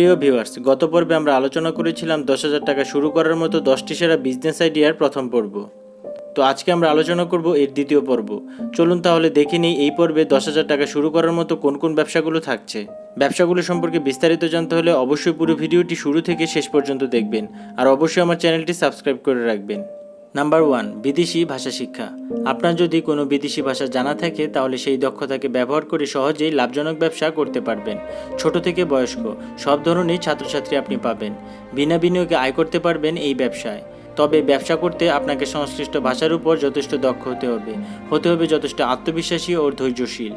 প্রিয় ভিউয়ার্স, গত পর্বে আমরা আলোচনা করেছিলাম দশ হাজার টাকা শুরু করার মতো দশটি সেরা বিজনেস আইডিয়ার প্রথম পর্ব। তো আজকে আমরা আলোচনা করব এর দ্বিতীয় পর্ব। চলুন তাহলে দেখে নিই এই পর্বে দশ হাজার টাকা শুরু করার মতো কোন কোন ব্যবসাগুলো থাকছে। ব্যবসাগুলো সম্পর্কে বিস্তারিত জানতে হলে অবশ্যই পুরো ভিডিওটি শুরু থেকে শেষ পর্যন্ত দেখবেন। আর অবশ্যই আমার চ্যানেলটি সাবস্ক্রাইব করে রাখবেন। নাম্বার ওয়ান বিদেশি ভাষা শিক্ষা। আপনার যদি কোনো বিদেশি ভাষা জানা থাকে, তাহলে সেই দক্ষতাকে ব্যবহার করে সহজেই লাভজনক ব্যবসা করতে পারবেন। ছোট থেকে বয়স্ক, সব ধরনের ছাত্রছাত্রী আপনি পাবেন। বিনা বিনিয়োগে আয় করতে পারবেন এই ব্যবসায়। তবে ব্যবসা করতে আপনাকে সংশ্লিষ্ট ভাষার উপর যথেষ্ট দক্ষ হতে হবে। হতে হবে যথেষ্ট আত্মবিশ্বাসী ও ধৈর্যশীল।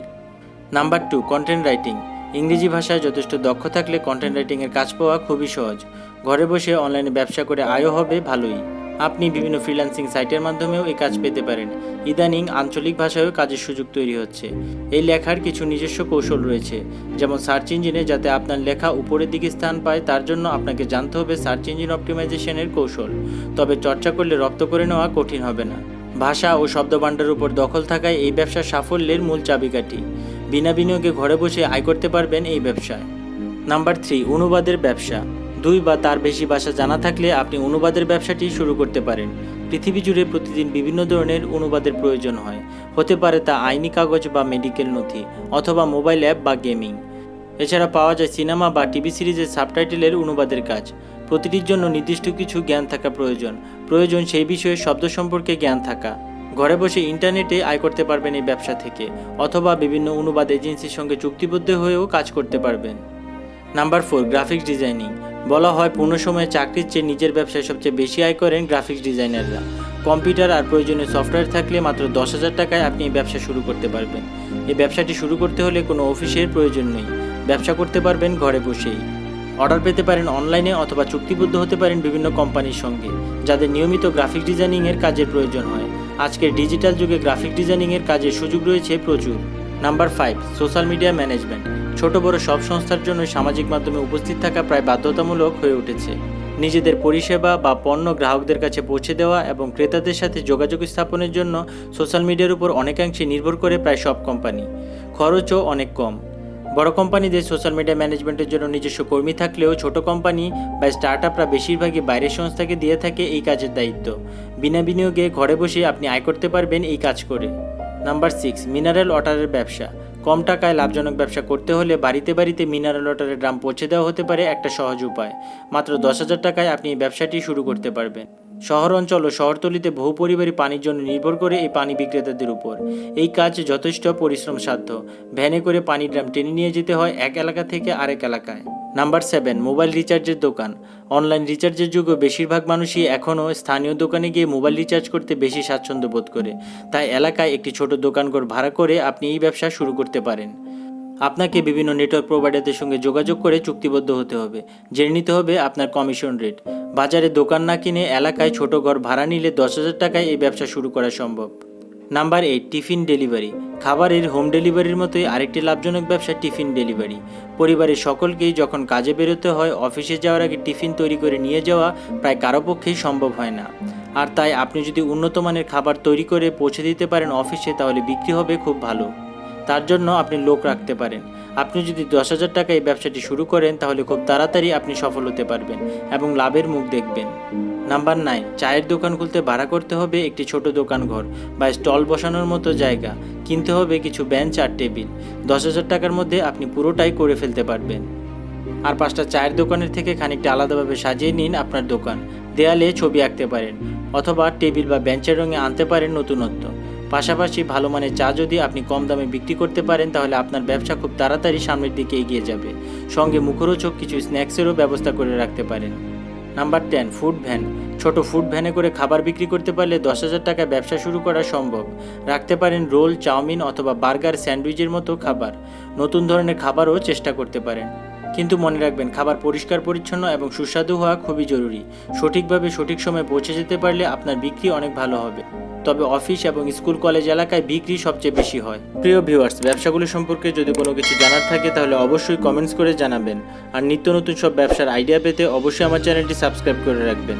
নাম্বার টু কন্টেন্ট রাইটিং ইংরেজি ভাষায় যথেষ্ট দক্ষ থাকলে কন্টেন্ট রাইটিংয়ের কাজ পাওয়া খুবই সহজ। ঘরে বসে অনলাইনে ব্যবসা করে আয়ও হবে ভালোই। আপনি বিভিন্ন ফ্রিল্যান্সিং সাইটের মাধ্যমেও এই কাজ পেতে পারেন। ইদানিং আঞ্চলিক ভাষায়ও কাজের সুযোগ তৈরি হচ্ছে। এই লেখার কিছু নিজস্ব কৌশল রয়েছে, যেমন সার্চ ইঞ্জিনে যাতে আপনার লেখা উপরের দিকে স্থান পায়, তার জন্য আপনাকে জানতে হবে সার্চ ইঞ্জিন অপটিমাইজেশনের কৌশল। তবে চর্চা করলে রপ্ত করে নেওয়া কঠিন হবে না। ভাষা ও শব্দভাণ্ডার উপর দখল থাকায় এই ব্যবসার সাফল্যের মূল চাবিকাঠি। বিনা বিনিয়োগে ঘরে বসে আয় করতে পারবেন এই ব্যবসায়। নাম্বার থ্রি অনুবাদের ব্যবসা। দুই বা তার বেশি ভাষা জানা থাকলে আপনি অনুবাদের ব্যবসাটি শুরু করতে পারেন। পৃথিবী জুড়ে প্রতিদিন বিভিন্ন ধরনের অনুবাদের প্রয়োজন হয়। হতে পারে তা আইনি কাগজ বা মেডিকেল নথি অথবা মোবাইল অ্যাপ বা গেমিং। এছাড়া পাওয়া যায় সিনেমা বা টিভি সিরিজের সাবটাইটেলের অনুবাদের কাজ। প্রতিটির জন্য নির্দিষ্ট কিছু জ্ঞান থাকা প্রয়োজন। প্রয়োজন সেই বিষয়ে শব্দ সম্পর্কে জ্ঞান থাকা। ঘরে বসে ইন্টারনেটে আয় করতে পারবেন এই ব্যবসা থেকে। অথবা বিভিন্ন অনুবাদ এজেন্সির সঙ্গে চুক্তিবদ্ধ হয়েও কাজ করতে পারবেন। Number four, graphics designing. বলা হয় পূর্ণ সময়ে চাকরির চেয়ে নিজের ব্যবসায় সবচেয়ে বেশি আয় করেন গ্রাফিক্স ডিজাইনাররা। কম্পিউটার আর প্রয়োজনীয় সফটওয়্যার থাকলে মাত্র দশ হাজার টাকায় আপনি এই ব্যবসা শুরু করতে পারবেন। এই ব্যবসাটি শুরু করতে হলে কোনো অফিসের প্রয়োজন নেই। ব্যবসা করতে পারবেন ঘরে বসেই। অর্ডার পেতে পারেন অনলাইনে অথবা চুক্তিবদ্ধ হতে পারেন বিভিন্ন কোম্পানির সঙ্গে, যাদের নিয়মিত গ্রাফিক ডিজাইনিংয়ের কাজের প্রয়োজন হয়। আজকের ডিজিটাল যুগে গ্রাফিক ডিজাইনিংয়ের কাজের সুযোগ রয়েছে প্রচুর। Number five social media management ছোট বড় সব সংস্থার জন্য সামাজিক মাধ্যমে উপস্থিত থাকা প্রায় বাধ্যতামূলক হয়ে উঠেছে। নিজেদের পরিষেবা বা পণ্য গ্রাহকদের কাছে পৌঁছে দেওয়া এবং ক্রেতাদের সাথে যোগাযোগ স্থাপনের জন্য সোশ্যাল মিডিয়ার উপর অনেকাংশে নির্ভর করে প্রায় সব কোম্পানি খরচও অনেক কম। বড় কোম্পানিদের সোশ্যাল মিডিয়া ম্যানেজমেন্টের জন্য নিজস্ব কর্মী থাকলেও ছোট কোম্পানি বা স্টার্ট আপরা বেশিরভাগই বাইরের সংস্থাকে দিয়ে থাকে এই কাজের দায়িত্ব। বিনা বিনিয়োগে ঘরে বসে আপনি আয় করতে পারবেন এই কাজ করে। নাম্বার সিক্স মিনারেল ওয়াটারের ব্যবসা। কম টাকায় লাভজনক ব্যবসা করতে হলে বাড়িতে বাড়িতে মিনারেল ওয়াটারের ড্রাম পৌঁছে দেওয়া হতে পারে একটা সহজ উপায়। মাত্র দশ হাজার টাকায় আপনি এই ব্যবসাটি শুরু করতে পারবেন। শহর অঞ্চল ও শহরতলিতে বহু পরিবারই পানির জন্য নির্ভর করে এই পানি বিক্রেতাদের উপর। এই কাজ যথেষ্ট পরিশ্রম সাধ্য ভ্যানে করে পানির ড্রাম টেনে নিয়ে যেতে হয় এক এলাকা থেকে আরেক এলাকায়। নাম্বার সেভেন, মোবাইল রিচার্জের দোকান। অনলাইন রিচার্জের যুগে বেশিরভাগ মানুষই এখনও স্থানীয় দোকানে গিয়ে মোবাইল রিচার্জ করতে বেশি স্বাচ্ছন্দ্য বোধ করে। তাই এলাকায় একটি ছোট দোকানঘর ভাড়া করে আপনি এই ব্যবসা শুরু করতে পারেন। আপনাকে বিভিন্ন নেটওয়ার্ক প্রোভাইডারদের সঙ্গে যোগাযোগ করে চুক্তিবদ্ধ হতে হবে। জেনে নিতে হবে আপনার কমিশন রেট বাজারে দোকান না কিনে এলাকায় ছোট ঘর ভাড়া নিলে দশ হাজার টাকায় এই ব্যবসা শুরু করা সম্ভব। নাম্বার এইট টিফিন ডেলিভারি খাবারের হোম ডেলিভারির মতোই আরেকটি লাভজনক ব্যবসা টিফিন ডেলিভারি পরিবারের সকলকেই যখন কাজে বেরোতে হয় অফিসে যাওয়ার আগে টিফিন তৈরি করে নিয়ে যাওয়া প্রায় কারও পক্ষেই সম্ভব হয় না। আর তাই আপনি যদি উন্নত মানের খাবার তৈরি করে পৌঁছে দিতে পারেন অফিসে তাহলে বিক্রি হবে খুব ভালো। তার জন্য আপনি লোক রাখতে পারেন। আপনি যদি দশ হাজার টাকা এই ব্যবসাটি শুরু করেন, তাহলে খুব তাড়াতাড়ি আপনি সফল হতে পারবেন এবং লাভের মুখ দেখবেন। নাম্বার নাইন, চায়ের দোকান খুলতে ভাড়া করতে হবে একটি ছোট দোকান ঘর বা স্টল বসানোর মতো জায়গা। কিনতে হবে কিছু বেঞ্চ আর টেবিল। দশ হাজার টাকার মধ্যে আপনি পুরোটাই করে ফেলতে পারবেন। আর পাঁচটা চায়ের দোকানের থেকে খানিকটা আলাদাভাবে সাজিয়ে নিন আপনার দোকান। দেয়ালে ছবি আঁকতে পারেন অথবা টেবিল বা বেঞ্চের রঙে আনতে পারেন নতুনত্ব। পাশাপাশি ভালো মানের চা যদি আপনি কম দামে বিক্রি করতে পারেন, তাহলে আপনার ব্যবসা খুব তাড়াতাড়ি সামনের দিকে এগিয়ে যাবে। সঙ্গে মুখরোচক কিছু স্ন্যাক্সেরও ব্যবস্থা করে রাখতে পারেন। Number ten, food van. ছোট ফুড ভ্যানে করে খাবার বিক্রি করতে পারলে দশ হাজার টাকায় ব্যবসা শুরু করা সম্ভব। রাখতে পারেন রোল, চাউমিন অথবা বার্গার স্যান্ডউইচের মতো খাবার। নতুন ধরনের খাবারও চেষ্টা করতে পারেন। কিন্তু মনে রাখবেন, খাবার পরিষ্কার, পরিচ্ছন্ন এবং সুস্বাদু হওয়া খুবই জরুরি। সঠিকভাবে সঠিক সময়ে পৌঁছে যেতে পারলে আপনার বিক্রি অনেক ভালো হবে। তবে অফিস এবং স্কুল, কলেজ এলাকায় বিক্রি সবচেয়ে বেশি হয়। প্রিয় ভিউয়ার্স, ব্যবসাগুলো সম্পর্কে যদি কোনো কিছু জানার থাকে তাহলে অবশ্যই কমেন্টস করে জানাবেন। আর নিত্য নতুন সব ব্যবসার আইডিয়া পেতে অবশ্যই আমার চ্যানেলটি সাবস্ক্রাইব করে রাখবেন।